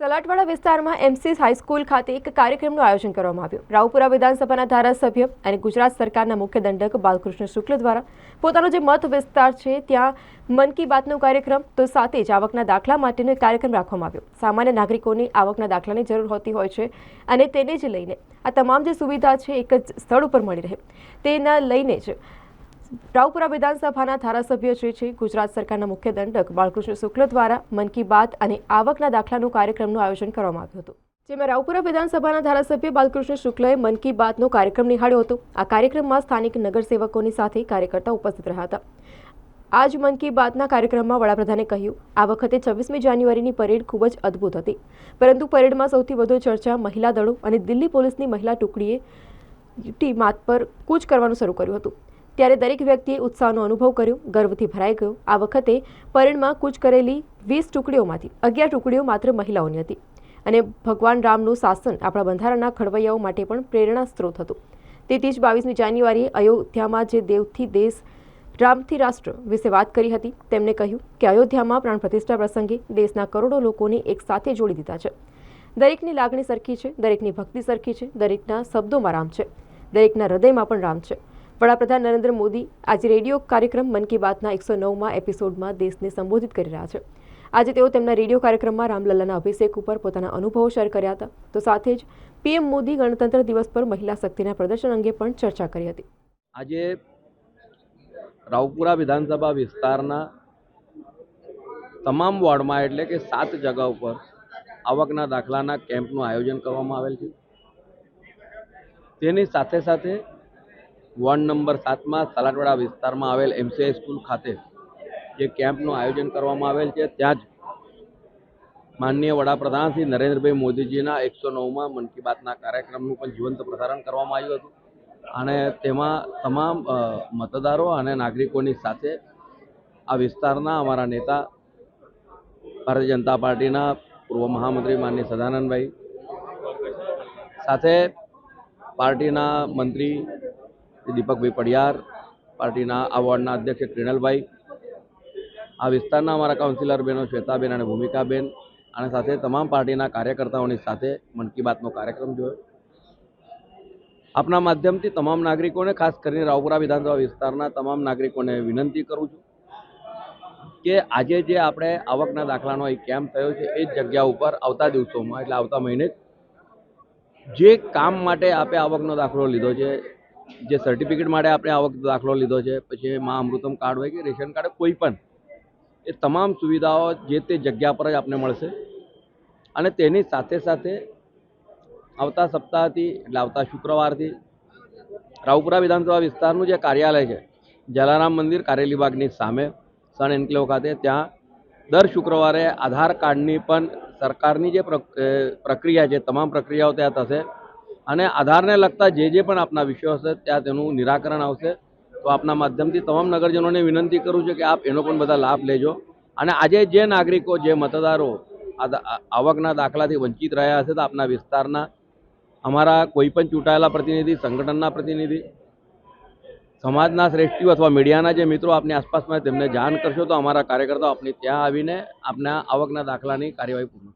સલાટવાડા વિસ્તારમાં એમસીસ હાઈસ્કૂલ ખાતે એક કાર્યક્રમનું આયોજન કરવામાં આવ્યું. રાવપુરા વિધાનસભાના ધારાસભ્ય અને ગુજરાત સરકારના મુખ્ય દંડક બાલકૃષ્ણ શુક્લ દ્વારા પોતાનો જે મત વિસ્તાર છે, ત્યાં મન કી બાતનો કાર્યક્રમ, તો સાથે જ આવકના દાખલા માટેનો એક કાર્યક્રમ રાખવામાં આવ્યો. સામાન્ય નાગરિકોને આવકના દાખલાની જરૂર હોતી હોય છે અને તેને જ લઈને આ તમામ જે સુવિધા છે, એક જ સ્થળ ઉપર મળી રહે. તેના લઈને જ રાવપુરા વિધાનસભાના ધારાસભ્ય જે છે, ગુજરાત સરકારના મુખ્ય દંડક બાળકૃષ્ણ શુક્લ દ્વારા મન કી બાત અને આવકના દાખલાનું કાર્યક્રમનું આયોજન કરવામાં આવ્યું હતું. જેમાં રાવપુરા વિધાનસભાના ધારાસભ્ય બાલકૃષ્ણ શુક્લએ મન કી બાતનો કાર્યક્રમ નિહાળ્યો હતો. આ કાર્યક્રમમાં સ્થાનિક નગરસેવકોની સાથે કાર્યકર્તા ઉપસ્થિત રહ્યા હતા. આજ મન કી બાતના કાર્યક્રમમાં વડાપ્રધાને કહ્યું, આ વખતે છવ્વીસમી જાન્યુઆરીની પરેડ ખૂબ જ અદ્ભુત હતી. પરંતુ પરેડમાં સૌથી વધુ ચર્ચા મહિલા દળો અને દિલ્હી પોલીસની મહિલા ટુકડીએ ટી માત પર કૂચ કરવાનું શરૂ કર્યું હતું. ત્યારે દરેક વ્યક્તિએ ઉત્સાહનો અનુભવ કર્યો, ગર્વથી ભરાઈ ગયો. આ વખતે પરેડમાં કૂચ કરેલી વીસ ટુકડીઓમાંથી અગિયાર ટુકડીઓ માત્ર મહિલાઓની હતી. અને ભગવાન રામનું શાસન આપણા બંધારણના ખડવૈયાઓ માટે પણ પ્રેરણા સ્ત્રોત હતું. તેથી જ બાવીસમી જાન્યુઆરીએ અયોધ્યામાં જે દેવથી દેશ, રામથી રાષ્ટ્ર વિશે વાત કરી હતી, તેમણે કહ્યું કે અયોધ્યામાં પ્રાણ પ્રતિષ્ઠા પ્રસંગે દેશના કરોડો લોકોને એક સાથે જોડી દીધા છે. દરેકની લાગણી સરખી છે, દરેકની ભક્તિ સરખી છે, દરેકના શબ્દોમાં રામ છે. દરેકના હૃદયમાં પણ રામ છે. વડાપ્રધાન નરેન્દ્ર મોદી આજે રેડિયો કાર્યક્રમ મન કી બાતના એકસો નવમાં એપિસોડમાં દેશને સંબોધિત કરી રહ્યા છે. આજે તેઓ તેમના રેડિયો કાર્યક્રમમાં રામલલ્લાના અભિષેક ઉપર પોતાના અનુભવો શેર કર્યા હતા. તો સાથે જ પીએમ મોદી ગણતંત્ર દિવસ પર મહિલા શક્તિના પ્રદર્શન અંગે પણ ચર્ચા કરી હતી. આજે રાવપુરા વિધાનસભા વિસ્તારના તમામ વોર્ડમાં એટલે કે સાત જગા ઉપર આવકના દાખલાના કેમ્પનું આયોજન કરવામાં આવેલ છે. તેની સાથે સાથે વોર્ડ નંબર સાતમાં સલાટવાડા વિસ્તારમાં આવેલ એમસીઆઈ સ્કૂલ ખાતે જે કેમ્પનું આયોજન કરવામાં આવેલ છે. ત્યાં જ માનનીય વડાપ્રધાન શ્રી નરેન્દ્રભાઈ મોદીજીના એકસો નવમાં મન કી બાતના કાર્યક્રમનું પણ જીવંત પ્રસારણ કરવામાં આવ્યું હતું. અને તેમાં તમામ મતદારો અને નાગરિકોની સાથે આ વિસ્તારના અમારા નેતા ભારતીય જનતા પાર્ટીના પૂર્વ મહામંત્રી માનની સદાનંદભાઈ સાથે પાર્ટીના મંત્રી દીપકભાઈ પડિયાર પાર્ટીના આ વોર્ડના અધ્યક્ષ ક્રિનલભાઈ આ વિસ્તારના અમારા કાઉન્સિલર બહેનો શ્વેતાબેન અને ભૂમિકાબેન. અને સાથે તમામ પાર્ટીના કાર્યકર્તાઓની સાથે મન કી બાતનો કાર્યક્રમ જોયો. આપના માધ્યમથી તમામ નાગરિકોને, ખાસ કરીને રાવપુરા વિધાનસભા વિસ્તારના તમામ નાગરિકોને વિનંતી કરું છું કે આજે જે આપણે આવકના દાખલાનો એક કેમ્પ થયો છે, એ જ જગ્યા ઉપર આવતા દિવસોમાં, એટલે આવતા મહિને જે કામ માટે આપણે આવકનો દાખલો લીધો છે જે સર્ટિફિકેટ માટે આપણે આવક દાખલો લીધો છે, પછી મા અમૃતમ કાર્ડ હોય કે રેશન કાર્ડ, કોઈ પણ, એ તમામ સુવિધાઓ જે તે જગ્યા પર જ આપને મળશે. અને તેની સાથે સાથે આવતા સપ્તાહથી, એટલે આવતા શુક્રવારથી, રાવપુરા વિધાનસભા વિસ્તારનું જે કાર્યાલય છે, જલારામ મંદિર કારેલી બાગની સામે, સન એન્કલેવ ખાતે, ત્યાં દર શુક્રવારે આધાર કાર્ડની પણ સરકારની જે પ્રક- પ્રક્રિયા છે, તમામ પ્રક્રિયાઓ ત્યાં થશે. અને આધારને લગતા જે જે પણ આપના વિષયો હશે, ત્યાં તેનું નિરાકરણ આવશે. તો આપના માધ્યમથી તમામ નગરજનોને વિનંતી કરું છું કે આપ એનો પણ બધા લાભ લેજો. અને આજે જે નાગરિકો, જે મતદારો આવકના દાખલાથી વંચિત રહ્યા હશે તો આપના વિસ્તારના અમારા કોઈ પણ ચૂંટાયેલા પ્રતિનિધિ, સંગઠનના પ્રતિનિધિ, સમાજના શ્રેષ્ઠીઓ અથવા મીડિયાના જે મિત્રો આપની આસપાસમાં તેમને જાણ કરશો તો અમારા કાર્યકર્તાઓ આપની ત્યાં આવીને આપના આવકના દાખલાની કાર્યવાહી પૂર્ણ